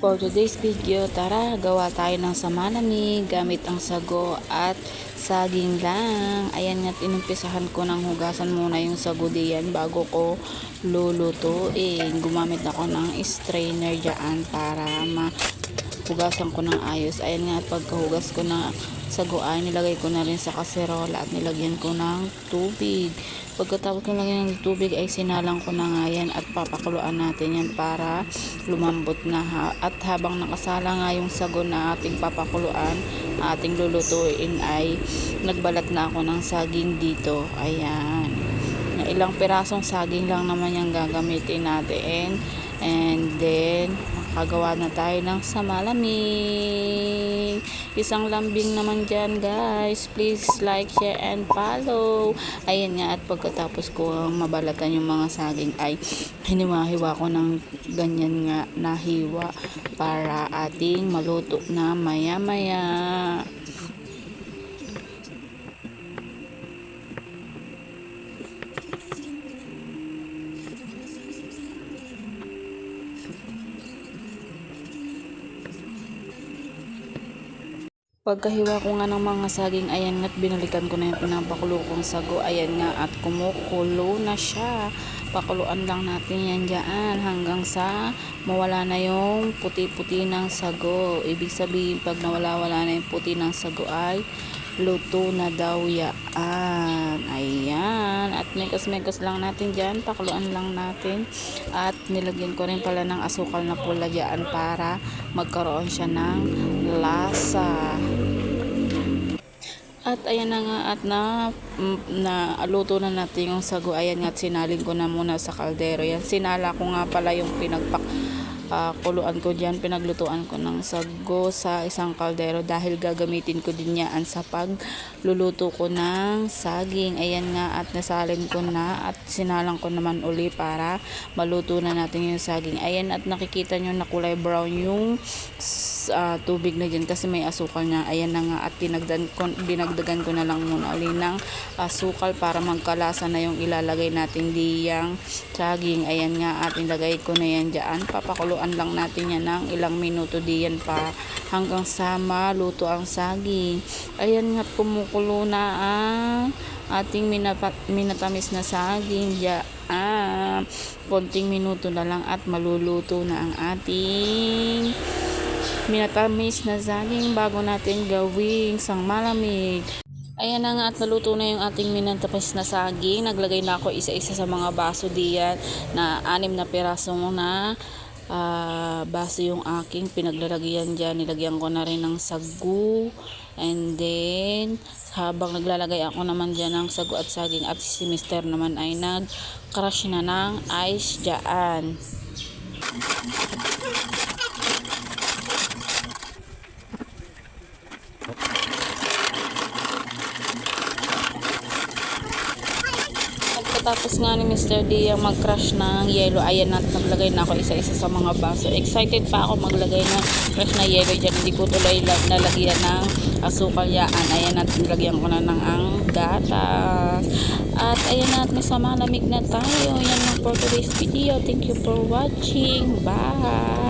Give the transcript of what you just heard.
For today's video, tara gawa tayo ng samalamig gamit ang sago at saging lang. Ayan nga, inumpisahan ko ng hugasan muna yung sago diyan bago ko lulutuin. Gumamit ako ng strainer dyan para ma hugasan ko ng ayos. Ayan nga, pagkahugas ko na sago ay nilagay ko na rin sa kaserola at nilagyan ko ng tubig. Pagkatapos ko lagyan ng tubig ay sinalang ko na nga yan at papakuluan natin yan para lumambot na ha. At habang nakasala nga yung sago na ating papakuluan, ating lulutuin ay nagbalat na ako ng saging dito. Ayan. Ilang pirasong saging lang naman yung gagamitin natin. And then, makagawa na tayo ng samalamig. Isang lambing naman dyan, guys. Please like, share, and follow. Ayan nga, at pagkatapos ko mabalatan yung mga saging ay hiniwa-hiwa ko ng ganyan nga na hiwa para ating maluto na maya-maya. Pagkahiwa ko nga ng mga saging, ayan nga't binalikan ko na yung pinapakulo kong sago. Ayan nga at kumukulo na siya. Pakuluan lang natin yan dyan hanggang sa mawala na yung puti-puti ng sago. Ibig sabihin pag nawala-wala na yung puti ng sago ay luto na daw yaan. Ayan. At mekas-mekas lang natin dyan. Pakuluan lang natin. At nilagyan ko rin pala ng asukal na pula dyan para magkaroon siya ng lasa. At ayan na nga at na, mm, na luto na natin yung sago. Ayan nga at sinalin ko na muna sa kaldero. Yan sinala ko nga pala yung pinagpak ah, kuluan ko dyan, pinaglutuan ko ng sago sa isang kaldero dahil gagamitin ko din yan sa pagluluto ko ng saging. Ayan nga at nasalin ko na at sinalang ko naman uli para maluto na natin yung saging. Ayan at nakikita nyo na kulay brown yung ah, tubig na dyan kasi may asukal na. Ayan na nga at dinagdan ko, ko na lang muna uli ng asukal para magkalasa na yung ilalagay natin diyang saging. Ayan nga at nilagay ko na yan dyan. Papakuluan lang natin yan ng ilang minuto diyan pa hanggang sa maluto ang saging. Ayan nga kumukulo na ang ating minapat, minatamis na saging dyan. Konting minuto na lang at maluluto na ang ating minatamis na saging bago natin gawing sang malamig. Ayan na nga at naluto na yung ating minatamis na saging. Naglagay na ako isa-isa sa mga baso diyan na anim na piraso na ah, baso yung aking pinaglalagyan dyan. Nilagyan ko na rin ng sagu. And then, habang naglalagay ako naman dyan ng sagu at saging at si mister naman ay nag-crush na ng ice dyan. Pagkatapos nga ni Mr. D ang mag-crush ng yellow, ayan at naglagay na ako isa-isa sa mga baso. Excited pa ako maglagay ng crush na yellow dyan. Hindi ko tuloy lag nalagyan ng asukal yaan. Ayan at nilagyan ko na ng ang gatas. At ayan na at nasa malamig na tayo. Yan lang for today's video. Thank you for watching. Bye!